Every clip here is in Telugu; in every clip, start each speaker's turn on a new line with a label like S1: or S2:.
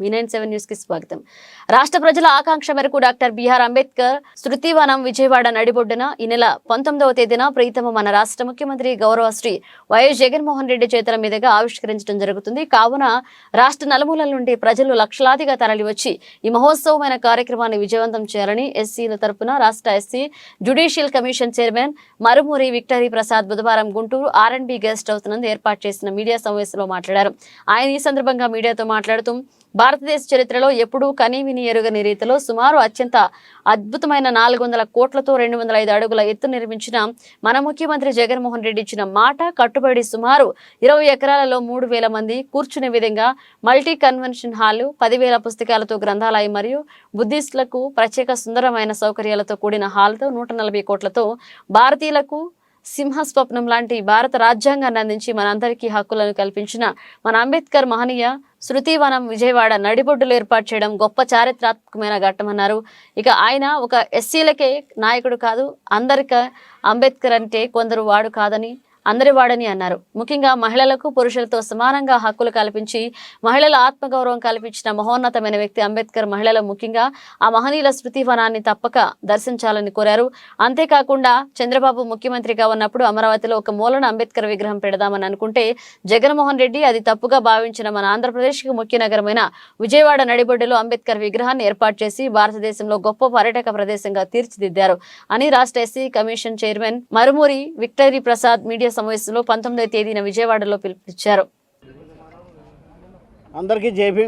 S1: మీ నైన్ సెవెన్ న్యూస్కి స్వాగతం. రాష్ట్ర ప్రజల ఆకాంక్ష మేరకు doctor B R Ambedkar Smritivanam Vijayawada నడిబొడ్డున ఈ నెల పంతొమ్మిదవ తేదీన ప్రీతమ మన రాష్ట్ర ముఖ్యమంత్రి గౌరవ శ్రీ వైఎస్ జగన్మోహన్ రెడ్డి చేతుల మీదుగా ఆవిష్కరించడం జరుగుతుంది. కావున రాష్ట్ర నలుమూలల నుండి ప్రజలు లక్షలాదిగా తరలివచ్చి ఈ మహోత్సవమైన కార్యక్రమాన్ని విజయవంతం చేయాలని ఎస్సీల తరపున రాష్ట్ర SC judicial commission chairman Marumuri Victory Prasad బుధవారం Guntur R and B guest house నందు ఏర్పాటు చేసిన మీడియా సమావేశంలో మాట్లాడారు. ఆయన ఈ సందర్భంగా మీడియాతో మాట్లాడుతూ భారతదేశ చరిత్రలో ఎప్పుడూ కనీ విని ఎరుగని రీతిలో సుమారు అత్యంత అద్భుతమైన నాలుగు వందల కోట్లతో రెండు వందల ఐదు అడుగుల ఎత్తు నిర్మించిన మన ముఖ్యమంత్రి జగన్మోహన్ రెడ్డి ఇచ్చిన మాట కట్టుబడి సుమారు ఇరవై ఎకరాలలో మూడు వేల మంది కూర్చునే విధంగా మల్టీ కన్వెన్షన్ హాల్ పదివేల పుస్తకాలతో గ్రంథాలయం మరియు బుద్ధిస్టులకు ప్రత్యేక సుందరమైన సౌకర్యాలతో కూడిన హాల్తో నూట నలభై కోట్లతో భారతీయులకు సింహస్వప్నం లాంటి భారత రాజ్యాంగాన్ని అందించి మనందరికీ హక్కులను కల్పించిన మన అంబేద్కర్ మహనీయ శృతివనం విజయవాడ నడిబొడ్డులు ఏర్పాటు చేయడం గొప్ప చారిత్రాత్మకమైన ఘట్టమన్నారు ఇక ఆయన ఒక ఎస్సీలకే నాయకుడు కాదు అందరికీ అంబేద్కర్ అంటే కొందరు వాడు కాదని అందరివాడని అన్నారు. ముఖ్యంగా మహిళలకు పురుషులతో సమానంగా హక్కులు కల్పించి మహిళల ఆత్మగౌరవం కల్పించిన మహోన్నతమైన వ్యక్తి అంబేద్కర్ మహిళలు ముఖ్యంగా ఆ మహనీయుల శృతివనాన్ని తప్పక దర్శించాలని కోరారు. అంతేకాకుండా చంద్రబాబు ముఖ్యమంత్రిగా ఉన్నప్పుడు అమరావతిలో ఒక మూలన అంబేద్కర్ విగ్రహం పెడదామని అనుకుంటే జగన్మోహన్ రెడ్డి అది తప్పుగా భావించిన మన ఆంధ్రప్రదేశ్కి ముఖ్య నగరమైన విజయవాడ నడిబొడ్డులో అంబేద్కర్ విగ్రహాన్ని ఏర్పాటు చేసి భారతదేశంలో గొప్ప పర్యాటక ప్రదేశంగా తీర్చిదిద్దారు అని రాష్ట్ర SC commission chairman Marumuri Victory Prasad media సమావేశంలో పంతొమ్మిదవ తేదీన విజయవాడలో పిలుపునిచ్చారు.
S2: అందరికీ జేబీ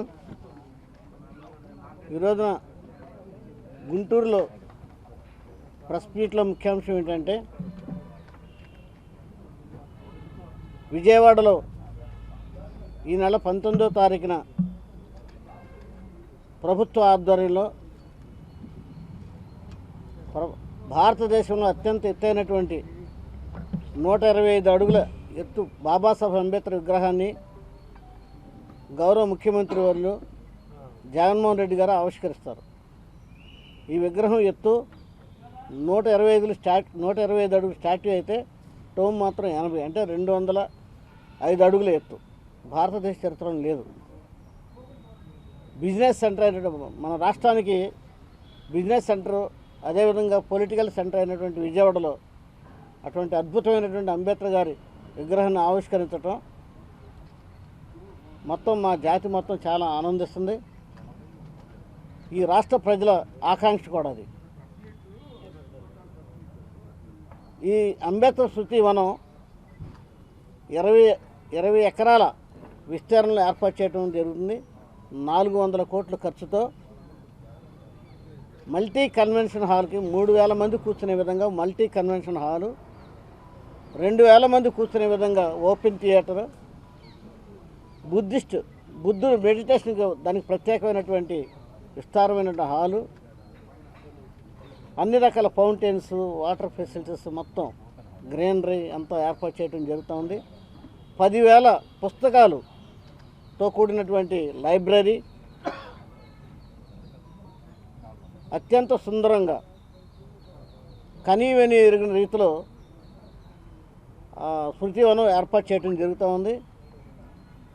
S2: ఈరోజున గుంటూరులో ప్రెస్ మీట్లో ముఖ్యాంశం ఏంటంటే విజయవాడలో ఈ నెల పంతొమ్మిదో తారీఖున ప్రభుత్వ ఆధ్వర్యంలో ప్ర- భారతదేశంలో అత్యంత ఎత్తైనటువంటి నూట ఇరవై ఐదు అడుగుల ఎత్తు బాబాసాహెబ్ అంబేద్కర్ విగ్రహాన్ని గౌరవ ముఖ్యమంత్రి వర్యులు జగన్మోహన్ రెడ్డి గారు ఆవిష్కరిస్తారు. ఈ విగ్రహం ఎత్తు నూట ఇరవై ఐదులు స్టాట్ నూట ఇరవై ఐదు అడుగులు స్టాట్యూ అయితే టోమ్ మాత్రం ఎనభై అంటే రెండు వందల ఐదు అడుగుల ఎత్తు. భారతదేశ చరిత్రలో లేదు. బిజినెస్ సెంటర్ అయినటువంటి మన రాష్ట్రానికి బిజినెస్ సెంటర్ అదేవిధంగా పొలిటికల్ సెంటర్ అయినటువంటి విజయవాడలో అటువంటి అద్భుతమైనటువంటి అంబేద్కర్ గారి విగ్రహాన్ని ఆవిష్కరించటం మొత్తం మా జాతి మొత్తం చాలా ఆనందిస్తుంది. ఈ రాష్ట్ర ప్రజల ఆకాంక్ష కూడా అది. ఈ అంబేద్కర్ శృతి వనం ఇరవై ఇరవై ఎకరాల విస్తీర్ణంలో ఏర్పాటు చేయడం జరుగుతుంది. నాలుగు వందల కోట్ల ఖర్చుతో మల్టీ కన్వెన్షన్ హాల్కి మూడు వేల మంది కూర్చునే విధంగా మల్టీ కన్వెన్షన్ హాలు రెండు వేల మంది కూర్చునే విధంగా ఓపెన్ థియేటర్ బుద్ధిస్ట్ బుద్ధుడు మెడిటేషన్కి దానికి ప్రత్యేకమైనటువంటి విస్తారమైనటువంటి హాలు అన్ని రకాల ఫౌంటైన్స్ వాటర్ ఫెసిలిటీస్ మొత్తం గ్రీనరీ అంతా ఏర్పాటు చేయడం జరుగుతుంది. పదివేల పుస్తకాలుతో కూడినటువంటి లైబ్రరీ అత్యంత సుందరంగా కనీవెని ఎరిగిన రీతిలో స్మృతివనం ఏర్పాటు చేయడం జరుగుతూ ఉంది.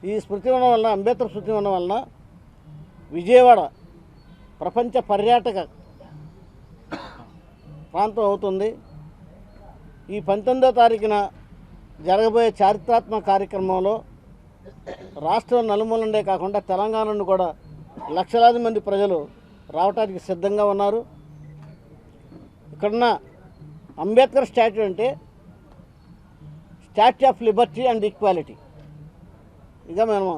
S2: ఈ స్మృతివనం వలన అంబేద్కర్ స్మృతివనం వలన విజయవాడ ప్రపంచ పర్యాటక ప్రాంతం అవుతుంది. ఈ పంతొమ్మిదో తారీఖున జరగబోయే చారిత్రాత్మక కార్యక్రమంలో రాష్ట్రం నలుమూలండే కాకుండా తెలంగాణ నుండి కూడా లక్షలాది మంది ప్రజలు రావటానికి సిద్ధంగా ఉన్నారు. ఇక్కడున్న అంబేద్కర్ స్టాచ్యూ అంటే statue of liberty and equality ఇక మేము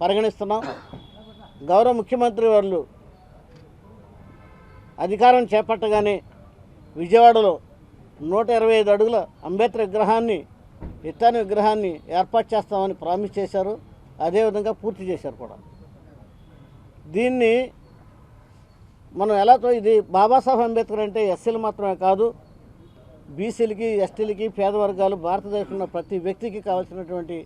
S2: పరిగణిస్తున్నాం. గౌరవ ముఖ్యమంత్రి వాళ్ళు అధికారం చేపట్టగానే విజయవాడలో నూట ఇరవై ఐదు అడుగుల అంబేద్కర్ విగ్రహాన్ని ఎత్తాని విగ్రహాన్ని ఏర్పాటు చేస్తామని ప్రామిస్ చేశారు. అదేవిధంగా పూర్తి చేశారు కూడా. దీన్ని మనం ఎలాతో ఇది బాబాసాహెబ్ అంబేద్కర్ అంటే ఎస్సీలు మాత్రమే కాదు బీసీలకి ఎస్టీలకి పేద వర్గాలు భారతదేశంలో ప్రతి వ్యక్తికి కావాల్సినటువంటి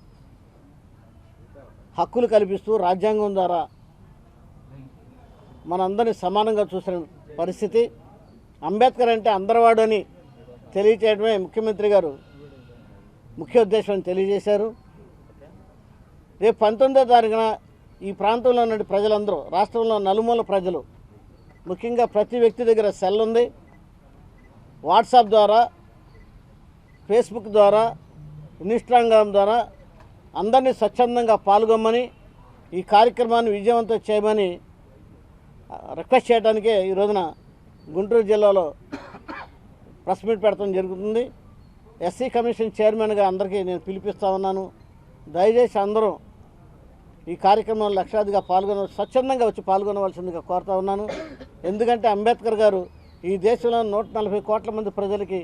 S2: హక్కులు కల్పిస్తూ రాజ్యాంగం ద్వారా మనందరినీ సమానంగా చూసిన పరిస్థితి. అంబేద్కర్ అంటే అందరివాడు అని తెలియచేయడమే ముఖ్యమంత్రి గారు ముఖ్య ఉద్దేశం అని తెలియజేశారు. రేపు పంతొమ్మిదో తారీఖున ఈ ప్రాంతంలో ఉన్న ప్రజలందరూ రాష్ట్రంలో నలుమూల ప్రజలు ముఖ్యంగా ప్రతి వ్యక్తి దగ్గర సెల్ ఉంది. వాట్సాప్ ద్వారా ఫేస్బుక్ ద్వారా ఇన్స్టాగ్రామ్ ద్వారా అందరినీ స్వచ్ఛందంగా పాల్గొమ్మని ఈ కార్యక్రమాన్ని విజయవంతం చేయమని రిక్వెస్ట్ చేయడానికే ఈ రోజున గుంటూరు జిల్లాలో ప్రెస్ మీట్ పెడతాం జరుగుతుంది. ఎస్సీ కమిషన్ చైర్మన్గా అందరికీ నేను పిలిపిస్తా ఉన్నాను. దయచేసి అందరూ ఈ కార్యక్రమంలో లక్షాదిగా పాల్గొన స్వచ్ఛందంగా వచ్చి పాల్గొనవలసిందిగా కోరుతా ఉన్నాను. ఎందుకంటే అంబేద్కర్ గారు ఈ దేశంలో నూట నలభై కోట్ల మంది ప్రజలకి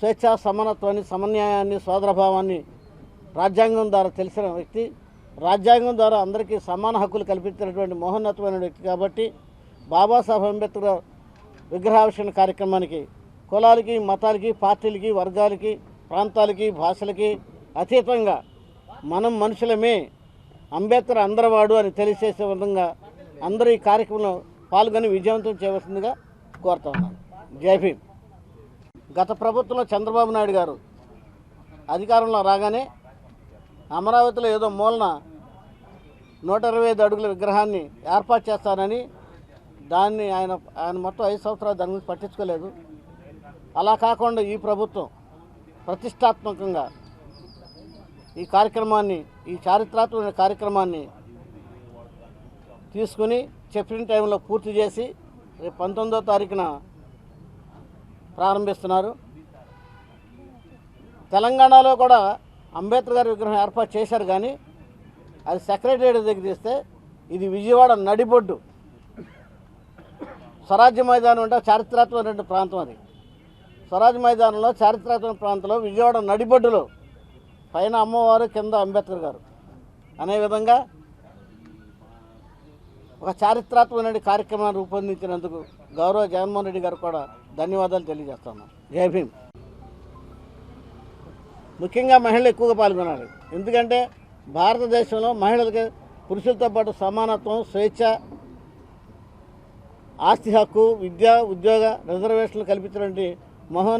S2: స్వేచ్ఛ సమానత్వాన్ని సమన్యాయాన్ని సోదరభావాన్ని రాజ్యాంగం ద్వారా తెలిసిన వ్యక్తి రాజ్యాంగం ద్వారా అందరికీ సమాన హక్కులు కల్పించినటువంటి మహోన్నతమైన వ్యక్తి కాబట్టి బాబాసాహెబ్ అంబేద్కర్ విగ్రహావిష్కరణ కార్యక్రమానికి కులాలకి మతాలకి పార్టీలకి వర్గాలకి ప్రాంతాలకి భాషలకి అతీతంగా మనం మనుషులమే అంబేద్కర్ అందరవాడు అని తెలియజేసే విధంగా అందరూ ఈ కార్యక్రమంలో పాల్గొని విజయవంతం చేయవలసిందిగా కోరుతా ఉన్నాను. జై గత ప్రభుత్వంలో చంద్రబాబు నాయుడు గారు అధికారంలో రాగానే అమరావతిలో ఏదో మూలన నూట ఇరవై ఐదు అడుగుల విగ్రహాన్ని ఏర్పాటు చేస్తానని దాన్ని ఆయన ఆయన మొత్తం ఐదు సంవత్సరాలు దాని గురించి పట్టించుకోలేదు. అలా కాకుండా ఈ ప్రభుత్వం ప్రతిష్టాత్మకంగా ఈ కార్యక్రమాన్ని ఈ చారిత్రాత్మక కార్యక్రమాన్ని తీసుకుని చెప్పిన టైంలో పూర్తి చేసి రేపు పంతొమ్మిదో తారీఖున ప్రారంభిస్తున్నారు. తెలంగాణలో కూడా అంబేద్కర్ గారి విగ్రహం ఏర్పాటు చేశారు కానీ అది సెక్రటేరియట్ దగ్గర తీస్తే ఇది విజయవాడ నడిబొడ్డు. స్వరాజ్య మైదానం అంటే చారిత్రాత్మకమైన ప్రాంతం అది. స్వరాజ్ మైదానంలో చారిత్రాత్మక ప్రాంతంలో విజయవాడ నడిబొడ్డులో పైన అమ్మవారు కింద అంబేద్కర్ గారు. అనే విధంగా ఒక చారిత్రాత్మకమైన కార్యక్రమాన్ని రూపొందించినందుకు గౌరవ జగన్మోహన్ రెడ్డి గారు కూడా ధన్యవాదాలు తెలియజేస్తాను. జై భీమ్. ముఖ్యంగా మహిళలు ఎక్కువగా పాల్గొనాలి. ఎందుకంటే భారతదేశంలో మహిళలకి పురుషులతో పాటు సమానత్వం స్వేచ్ఛ ఆస్తి హక్కు విద్య ఉద్యోగ రిజర్వేషన్లు కల్పించినటువంటి మహోన్